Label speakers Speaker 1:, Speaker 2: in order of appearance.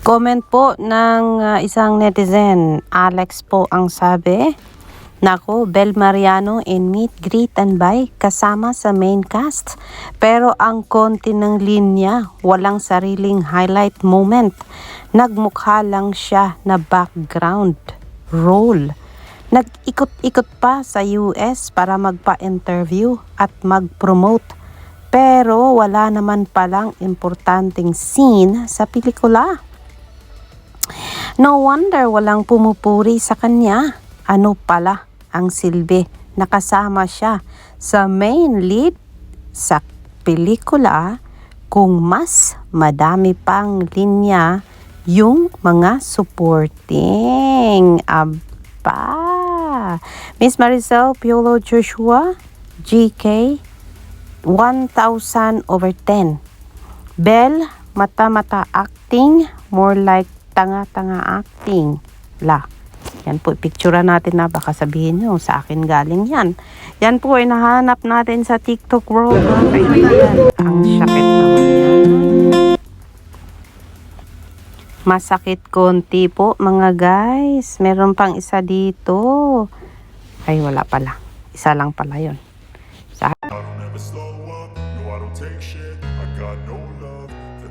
Speaker 1: Comment po ng uh, isang netizen, Alex po ang sabi. Nako, Bel Mariano in Meet, Greet and Buy kasama sa main cast. Pero ang konti ng linya, walang sariling highlight moment. Nagmukha lang siya na background role. Nag-ikot-ikot pa sa US para magpa-interview at mag-promote. Pero wala naman palang importanteng scene sa pelikula. No wonder walang pumupuri sa kanya. Ano pala ang silbi? Nakasama siya sa main lead sa pelikula kung mas madami pang linya yung mga supporting. Aba! Miss Maricel Piolo Joshua, GK, 1,000 over 10. Bell, mata-mata acting, more like tanga-tanga acting. La. Yan po, picture natin na baka sabihin nyo, sa akin galing yan. Yan po ay nahanap natin sa TikTok world. mga kaibigan. Ang sakit naman yan. Masakit konti po mga guys. Meron pang isa dito. Ay wala pala. Isa lang pala yon. Sa
Speaker 2: I don't ever slow up, no I don't take shit I got no love